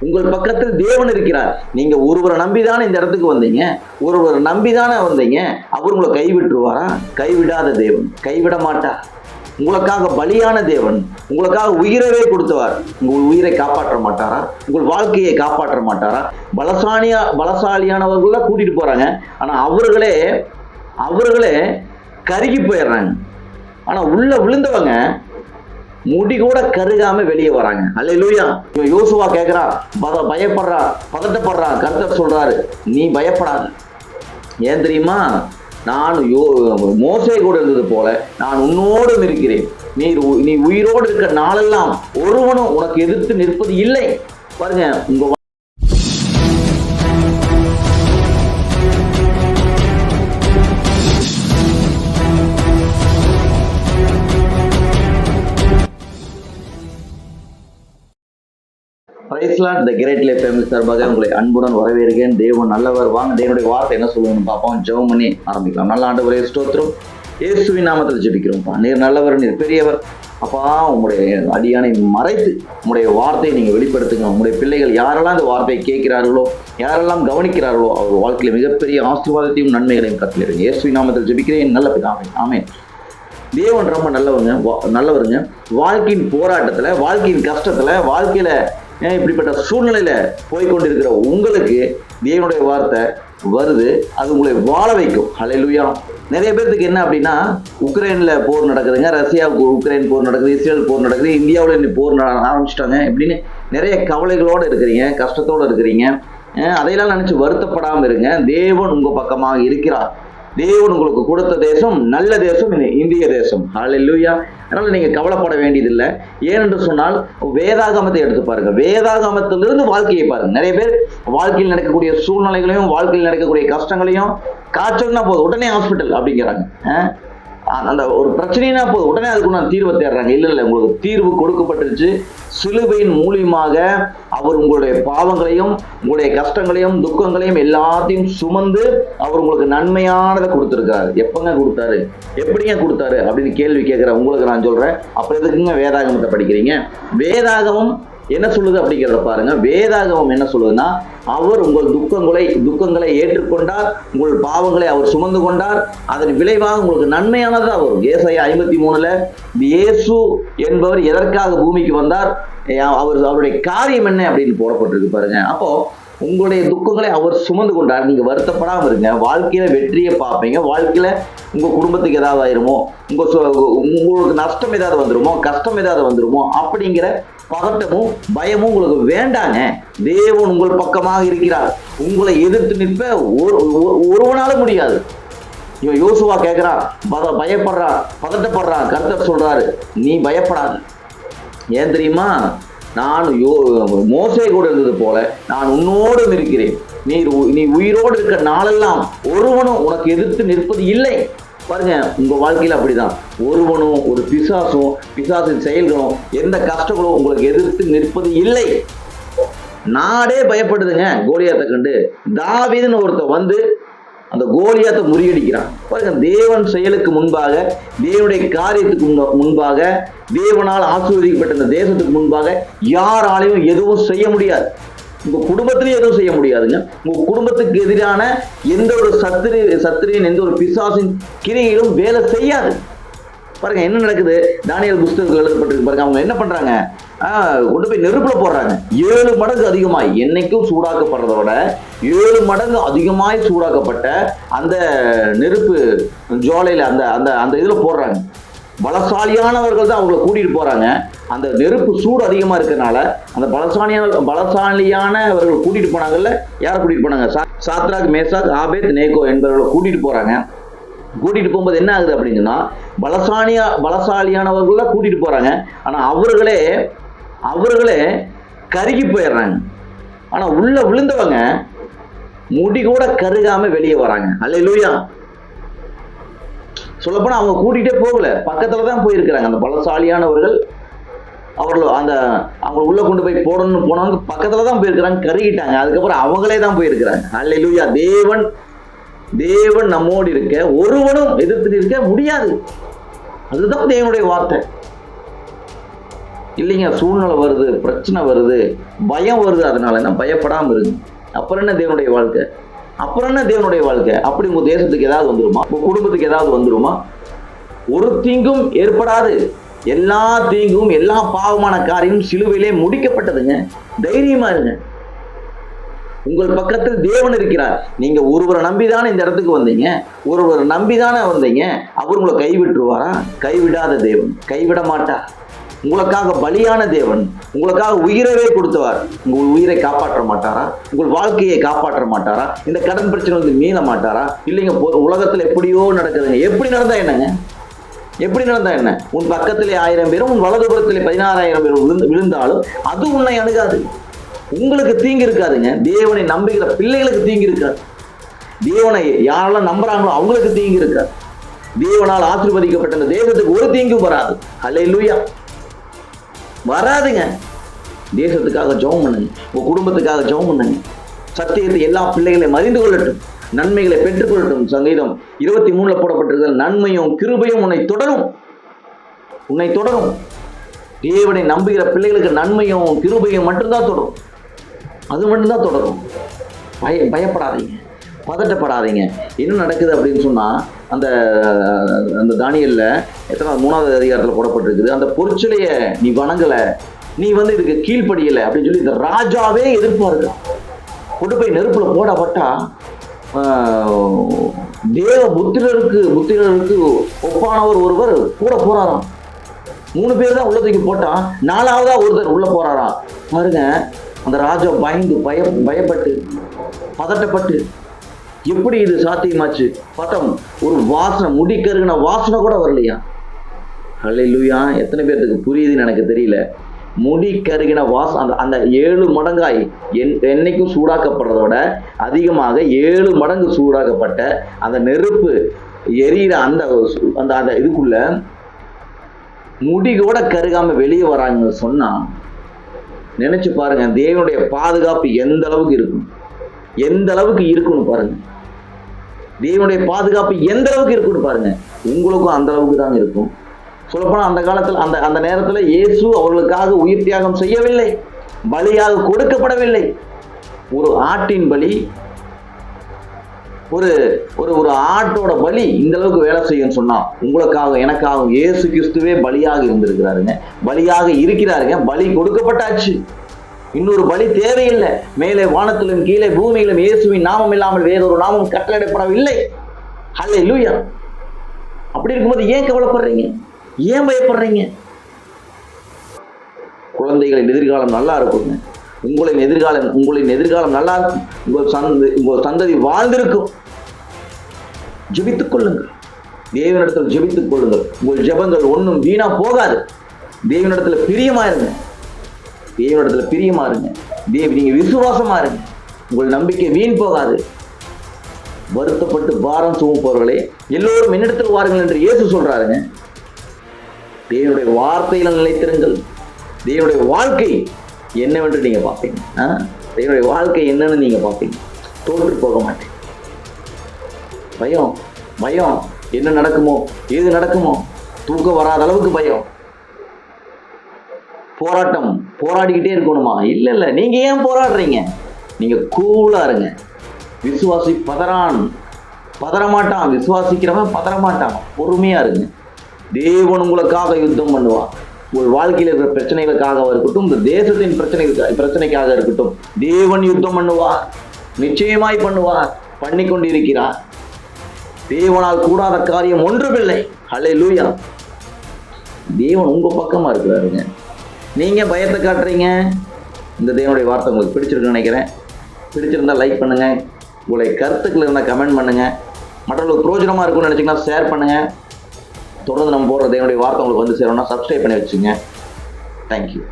உங்கள் பக்கத்தில் தேவன் இருக்கிறார். நீங்க ஒருவரை நம்பிதானே இந்த இடத்துக்கு வந்தீங்க? ஒருவரை நம்பிதானே வந்தீங்க? அவர் உங்களை கைவிட்டுருவாரா? கைவிடாத தேவன். கைவிட மாட்டார். உங்களுக்காக பலியான தேவன். உங்களுக்காக உயிரவே கொடுத்தவர். உங்கள் உயிரை காப்பாற்ற மாட்டாரா? உங்கள் வாழ்க்கையை காப்பாற்ற மாட்டாரா? பலசாலியா பலசாலியானவர்கள கூட்டிட்டு போறாங்க. ஆனா அவர்களே அவர்களே கருகி போயிடுறாங்க. ஆனா உள்ள விழுந்தவங்க முடி கூட கருகாம வெளியே வராங்க. அல்ல யோசுவா கேக்குறா பத பயப்படுறா பதட்டப்படுறான் கருத்தர் சொல்றாரு நீ பயப்படாத. ஏன் தெரியுமா? நான் யோ மோசை கூட இருந்தது போல நான் உன்னோடும் இருக்கிறேன். நீ உ- நீ உயிரோடு இருக்க நாளெல்லாம் ஒருவனும் உனக்கு எதிர்த்து நிற்பது இல்லை. பாருங்க உங்க பிரைஸ்லாட் த கிரேட் லைஃப் ஃபேமிலி சார்பாக உங்களை அன்புடன் வரவேற்கிறேன். தேவன் நல்லவர். வாங்க தேவனுடைய வார்த்தை என்ன சொல்லுவோம்னு பார்ப்போம். ஜெவம் பண்ணி ஆரம்பிக்கலாம். நல்ல ஆண்டு ஒரே ஸ்தோத்திரம். இயேசுவின் நாமத்தில் ஜெபிக்கிறோம்ப்பா. நீர் நல்லவர் நீர் பெரியவர். அப்பா உங்களுடைய அடியானை மறைத்து உங்களுடைய வார்த்தையை நீங்கள் வெளிப்படுத்துங்க. உங்களுடைய பிள்ளைகள் யாரெல்லாம் இந்த வார்த்தையை கேட்கிறார்களோ யாரெல்லாம் கவனிக்கிறார்களோ அவர் வாழ்க்கையில் மிகப்பெரிய ஆசீர்வாதத்தையும் நன்மைகளையும் கற்றுக்கிறேன் இயேசுவின் நாமத்தில் ஜெபிக்கிறேன். நல்ல பிதாவே ஆமே தேவன் ரொம்ப நல்லவங்க வா- நல்லவருங்க. வாழ்க்கையின் போராட்டத்தில் வாழ்க்கையின் கஷ்டத்தில் வாழ்க்கையில் ஏன் இப்படிப்பட்ட சூழ்நிலையில போய்கொண்டிருக்கிற உங்களுக்கு தேவனுடைய வார்த்தை வருது அது உங்களை வாழ வைக்கும். அலையிலுயா நிறைய பேர்த்துக்கு என்ன அப்படின்னா உக்ரைன்ல போர் நடக்குதுங்க ரஷ்யாவுக்கு உக்ரைன் போர் நடக்குது இஸ்ரேல் போர் நடக்குது இந்தியாவில் இன்னைக்கு போர் நட- ஆரம்பிச்சிட்டாங்க இப்படின்னு நிறைய கவலைகளோடு இருக்கிறீங்க கஷ்டத்தோடு இருக்கிறீங்க. அதையெல்லாம் நினச்சி வருத்தப்படாமல் இருங்க. தேவன் உங்கள் பக்கமாக இருக்கிறார். தேவன் உங்களுக்கு கொடுத்த தேசம் நல்ல தேசம் இந்திய தேசம். ஹalleluya அதனால நீங்க கவலைப்பட வேண்டியதில்லை. ஏனென்று சொன்னால் வேதாகமத்தை எடுத்து பாருங்க. வேதாகமத்திலிருந்து வாழ்க்கையை பாருங்க. நிறைய பேர் வாழ்க்கையில் நடக்கக்கூடிய சூழ்நிலைகளையும் வாழ்க்கையில் நடக்கக்கூடிய கஷ்டங்களையும் காய்ச்சல்னா போதும். உடனே ஹாஸ்பிட்டல் அப்படிங்கிறாங்க. அந்த ஒரு பிரச்சனைனா போதும். உடனே அதுக்கு நான் தீர்வை தேடுறாங்க. இல்லை இல்லை உங்களுக்கு தீர்வு கொடுக்கப்பட்டுருச்சு. சிலுவையின் மூலியமாக அவர் உங்களுடைய பாவங்களையும் உங்களுடைய கஷ்டங்களையும் துக்கங்களையும் எல்லாத்தையும் சுமந்து அவர் உங்களுக்கு நன்மையானதை கொடுத்துருக்காரு. எப்பங்க கொடுத்தாரு? எப்படிங்க கொடுத்தாரு? அப்படின்னு கேள்வி கேட்குற உங்களுக்கு நான் சொல்கிறேன் அப்புறம் எதுக்குங்க வேதாகமத்தை படிக்கிறீங்க? வேதாகமம் என்ன சொல்லுது அப்படிங்கிறத பாருங்க. வேதாகமம் என்ன சொல்லுதுன்னா அவர் உங்கள் துக்கங்களை துக்கங்களை ஏற்றுக்கொண்டார் உங்கள் பாவங்களை அவர் சுமந்து கொண்டார் அதன் விளைவாக உங்களுக்கு நன்மையானதா வரும். ஏசாயா ஐம்பத்தி மூணுல இயேசு என்பவர் எதற்காக பூமிக்கு வந்தார்? அவர் அவருடைய காரியம் என்ன? அப்படின்னு போடப்பட்டிருக்கு பாருங்க. அப்போ உங்களுடைய துக்கங்களை அவர் சுமந்து கொண்டார். நீங்க வருத்தப்படாமல் இருங்க. வாழ்க்கையில வெற்றியை பார்ப்பீங்க. வாழ்க்கையில உங்க குடும்பத்துக்கு ஏதாவது ஆயிருமோ? உங்க உங்களுக்கு நஷ்டம் ஏதாவது வந்துருமோ? கஷ்டம் ஏதாவது வந்துருமோ? அப்படிங்கிற பதட்டமும் பயமும் உங்களுக்கு வேண்டாங்க. தேவன் உங்கள் பக்கமாக இருக்கிறார். உங்களை எதிர்த்து நிற்ப ஒரு ஒருவனால முடியாது. இவன் யோசுவா கேட்கிறான் பத பயப்படுறான் பதட்டப்படுறான். கருத்தர் சொல்றாரு நீ பயப்படாத. ஏன் தெரியுமா? நான் யோ மோசை கூட இருந்தது போல நான் உன்னோடும் இருக்கிறேன். நீ உ- நீ உயிரோடு இருக்க நாளெல்லாம் ஒருவனும் உனக்கு எதிர்த்து நிற்பது இல்லை. பாருங்க உங்க வாழ்க்கையில் அப்படிதான். ஒருவனும் ஒரு பிசாசும் பிசாசின் செயல்களும் எந்த கஷ்டங்களும் உங்களுக்கு எதிர்த்து நிற்பது இல்லை. நாடே பயப்படுதுங்க கோலியாத்தை கண்டு. தாவீதுன்னு ஒருத்தன் வந்து அந்த கோலியாத்தை முறியடிக்கிறான். பாருங்க தேவன் செயலுக்கு முன்பாக தேவனுடைய காரியத்துக்கு முன்பாக தேவனால் ஆசீர்வதிக்கப்பட்ட இந்த தேசத்துக்கு முன்பாக யாராலையும் எதுவும் செய்ய முடியாது. உங்க குடும்பத்திலையும் எதுவும் செய்ய முடியாதுங்க. உங்க குடும்பத்துக்கு எதிரான எந்த ஒரு சத்திரி சத்திரியின் எந்த ஒரு பிசாசின் கிரிகளும் வேலை செய்யாது. பாருங்க என்ன நடக்குது? தானியல் புஸ்தகங்கள் எழுதப்பட்டிருக்கு. பாருங்க அவங்க என்ன பண்றாங்க? கொண்டு போய் நெருப்புல போடுறாங்க. ஏழு மடங்கு அதிகமாய் என்னைக்கும் சூடாக்கப்படுறத விட ஏழு மடங்கு அதிகமாய் சூடாக்கப்பட்ட அந்த நெருப்பு ஜோலையில அந்த அந்த அந்த இதுல போடுறாங்க. பலசாலியானவர்கள் தான் அவங்கள கூட்டிட்டு போறாங்க. அந்த நெருப்பு சூடு அதிகமா இருக்கறனால அந்த பலசாலியான பலசாலியானவர்கள் கூட்டிட்டு போனாங்கல்ல? யாரை கூட்டிட்டு போனாங்க? சா- சாத்ராக் மேசாக் ஆபேத் நேகோ என்பவர்களை கூட்டிட்டு போறாங்க. கூட்டிட்டு போகும்போது என்ன ஆகுது அப்படின்னா பலசாலியா பலசாலியானவர்கள கூட்டிட்டு போறாங்க. ஆனா அவர்களே அவர்களே கருகி போயிடுறாங்க. ஆனா உள்ள விழுந்தவங்க முடி கூட கருகாம வெளியே வராங்க. அல்ல சொல்லப்போனா அவங்க கூட்டிகிட்டே போகல. பக்கத்தில் தான் போயிருக்கிறாங்க. அந்த பலசாலியானவர்கள் அவர்கள் அந்த அவங்க உள்ள கொண்டு போய் போடணும்னு போனவங்க பக்கத்தில் தான் போயிருக்கிறாங்க கருகிட்டாங்க. அதுக்கப்புறம் அவங்களே தான் போயிருக்கிறாங்க. அல்ல தேவன் தேவன் நம்மோடு இருக்க ஒருவனும் எதிர்த்து நிற்க முடியாது. அதுதான் தேவனுடைய வார்த்தை. இல்லைங்க சூழ்நிலை வருது பிரச்சனை வருது பயம் வருது அதனால என்ன? பயப்படாம இருங்க. அப்புறம் என்ன தேவனுடைய வாழ்க்கை? அப்புறம் என்ன தேவனுடைய வாழ்க்கை? அப்படி உங்க தேசத்துக்கு ஏதாவது வந்துருமா? உங்க குடும்பத்துக்கு ஏதாவது வந்துருமா? ஒரு தீங்கும் ஏற்படாது. எல்லா தீங்கும் எல்லா பாவமான காரியம் சிலுவையிலே முடிக்கப்பட்டதுங்க. தைரியமா இருங்க. உங்கள் பக்கத்தில் தேவன் இருக்கிறார். நீங்க ஒருவரை நம்பிதானே இந்த இடத்துக்கு வந்தீங்க? ஒருவரை நம்பிதானே வந்தீங்க? அவர் உங்களை கைவிட்டுருவாரா? கைவிடாத தேவன். கைவிட மாட்டார். உங்களுக்காக பலியான தேவன். உங்களுக்காக உயிரவே கொடுத்தவர். உங்கள் உயிரை காப்பாற்ற மாட்டாரா? உங்கள் வாழ்க்கையை காப்பாற்ற மாட்டாரா? இந்த கடன் பிரச்சனை வந்து மீள மாட்டாரா? இல்லைங்க உலகத்தில் எப்படியோ நடக்குதுங்க. எப்படி நடந்தா என்னங்க? எப்படி நடந்தா என்ன? உன் பக்கத்திலே ஆயிரம் பேரும் உன் வலதுபுறத்திலே பதினாறாயிரம் பேரும் விழுந்து விழுந்தாலும் அது உன்னை அணுகாது. உங்களுக்கு தீங்கு இருக்காதுங்க. தேவனை நம்புகிற பிள்ளைகளுக்கு தீங்கு இருக்காது. தேவனை யாரெல்லாம் நம்புறாங்களோ அவங்களுக்கு தீங்கு இருக்காது. தேவனால் ஆசிர்வதிக்கப்பட்ட இந்த தேசத்துக்கு ஒரு தீங்கும் வராது. அல்லேலூயா வராதுங்க. தேசத்துக்காக ஜெபம் பண்ணுங்க. உங்க குடும்பத்துக்காக ஜெபம் பண்ணுங்க. சத்தியத்தை எல்லா பிள்ளைகளையும் அறிந்து கொள்ளட்டும். நன்மைகளை பெற்றுக்கொள்ளட்டும் சங்கீதம். இருபத்தி மூணுல போடப்பட்டிருக்கிற நன்மையும் கிருபையும் உன்னை தொடரும். உன்னை தொடரும். தேவனை நம்புகிற பிள்ளைகளுக்கு நன்மையும் கிருபையும் மட்டும்தான் தொடரும் அது மட்டும்தான் தொடரும். பய பயப்படாதீங்க. பதட்டப்படாதீங்க. என்ன நடக்குது அப்படின்னு சொன்னால் அந்த அந்த தானியலில் எத்தனை மூணாவது அதிகாரத்தில் போடப்பட்டிருக்குது. அந்த பொருட்சிலைய நீ வணங்கலை. நீ வந்து இதுக்கு கீழ்ப்படியலை அப்படின்னு சொல்லி இந்த ராஜாவே எதிர்ப்பாரு கொண்டு போய் நெருப்பில் போடப்பட்டா தேவ புத்திரருக்கு புத்திரருக்கு ஒப்பானவர் ஒருவர் கூட போறாராம். மூணு பேர் தான் உள்ளதுக்கு போட்டான். நாலாவதா ஒருத்தர் உள்ள போறாராம். பாருங்க அந்த ராஜா பயந்து பய பயப்பட்டு பதட்டப்பட்டு எப்படி இது சாத்தியமாச்சு? பட்டம் ஒரு வாசனை முடி கருகின வாசனை கூட வரலையா? அல்ல லூயா எத்தனை பேர்த்துக்கு புரியுதுன்னு எனக்கு தெரியல. முடி கருகின வாச அந்த அந்த ஏழு மடங்காய் என் என்னைக்கும் சூடாக்கப்படுறதோட அதிகமாக ஏழு மடங்கு சூடாக்கப்பட்ட அந்த நெருப்பு எரியிற அந்த அந்த அந்த இதுக்குள்ள முடி கூட கருகாம வெளியே வராங்கன்னு சொன்னா நினைச்சு பாருங்க தேவனுடைய பாதுகாப்பு எந்த அளவுக்கு இருக்கும்? எந்த அளவுக்கு இருக்குன்னு பாருங்க. தேவனுடைய பாதுகாப்பு எந்த அளவுக்கு இருக்குன்னு பாருங்க. உங்களுக்கும் அந்த அளவுக்கு தான் இருக்கும். சொல்லப்போனால் அந்த காலத்தில் அந்த அந்த நேரத்தில் இயேசு அவர்களுக்காக உயிர் தியாகம் செய்யவில்லை. பலியாக கொடுக்கப்படவில்லை. ஒரு ஆட்டின் பலி ஒரு ஒரு ஒரு ஆட்டோட பலி இந்த அளவுக்கு வேலை செய்யும்னு சொன்னா உங்களுக்காக எனக்காக இயேசு கிறிஸ்துவே பலியாக இருந்திருக்கிறாருங்க. பலியாக இருக்கிறாருங்க. பலி கொடுக்கப்பட்டாச்சு. இன்னொரு பலி தேவையில்லை. மேலே வானத்திலும் கீழே பூமியிலும் இயேசுவின் நாமம் இல்லாமல் வேறொரு நாமம் கட்டளையிடப்படவில்லை அல்ல லூயா அப்படி இருக்கும்போது ஏன் கவலைப்படுறீங்க? ஏன் பயப்படுறீங்க? குழந்தைகளின் எதிர்காலம் நல்லா இருக்குங்க. உங்களின் எதிர்காலம் உங்களின் எதிர்காலம் நல்லா இருக்கும் உங்கள் சந்த உங்கள் சந்ததி வாழ்ந்திருக்கும். ஜெபித்துக் கொள்ளுங்கள். தேவனிடத்தில் ஜெபித்துக் கொள்ளுங்கள். உங்கள் ஜெபங்கள் ஒன்றும் வீணா போகாது. தேவனிடத்துல பிரியமா இருங்க. தேவனிடத்துல பிரியமா இருங்க. தேவ நீங்க விசுவாசமா இருங்க. உங்கள் நம்பிக்கை வீண் போகாது. வருத்தப்பட்டு பாரம் சுமப்பவர்களே எல்லோரும் என்னிடத்தில் வாருங்கள் என்று இயேசு சொல்றாருங்க. தேவனுடைய வார்த்தையில நிலைத்திருங்கள் தேவனுடைய வாழ்க்கை என்னவென்று நீங்க பார்ப்பீங்க. ஆ? வாழ்க்கை என்னன்னு நீங்க பார்ப்பீங்க. தோற்று போக மாட்டேன். பயம் பயம். என்ன நடக்குமோ எது நடக்குமோ தூக்கம் வராத அளவுக்கு பயம். போராட்டம் போராடிக்கிட்டே இருக்கணுமா? இல்லை இல்ல. நீங்க ஏன் போராடுறீங்க? நீங்க கூலா இருங்க. விசுவாசி பதறான் பதறமாட்டான். விசுவாசிக்கிறவன் பதறமாட்டான். பொறுமையா இருங்க. தேவன் உங்களுக்காக யுத்தம் பண்ணுவான் உங்கள் வாழ்க்கையில் இருக்கிற பிரச்சனைகளுக்காக இருக்கட்டும் இந்த தேசத்தின் பிரச்சனை பிரச்சனைக்காக இருக்கட்டும் தேவன் யுத்தம் பண்ணுவார் நிச்சயமாய் பண்ணுவார் பண்ணி கொண்டிருக்கிறார் தேவனால் கூடாத காரியம் ஒன்றுமில்லை. ஹலே லூயா தேவன் உங்க பக்கமா இருக்கிறாருங்க. நீங்க பயத்தை காட்டுறீங்க. இந்த தேவனுடைய வார்த்தை உங்களுக்கு பிடிச்சிருக்குன்னு நினைக்கிறேன். பிடிச்சிருந்தா லைக் பண்ணுங்க. உங்களுடைய கருத்துக்கள் இருந்தால் கமெண்ட் பண்ணுங்க. மற்றவங்களுக்கு பிரோஜனமா இருக்கும்னு நினச்சிங்கன்னா ஷேர் பண்ணுங்க. தொடர்ந்து நம்ம போடுறது என்னுடைய வார்த்தை உங்களுக்கு வந்து சேரணும்னா சப்ஸ்கிரைப் பண்ணி வச்சுங்க தேங்க்யூ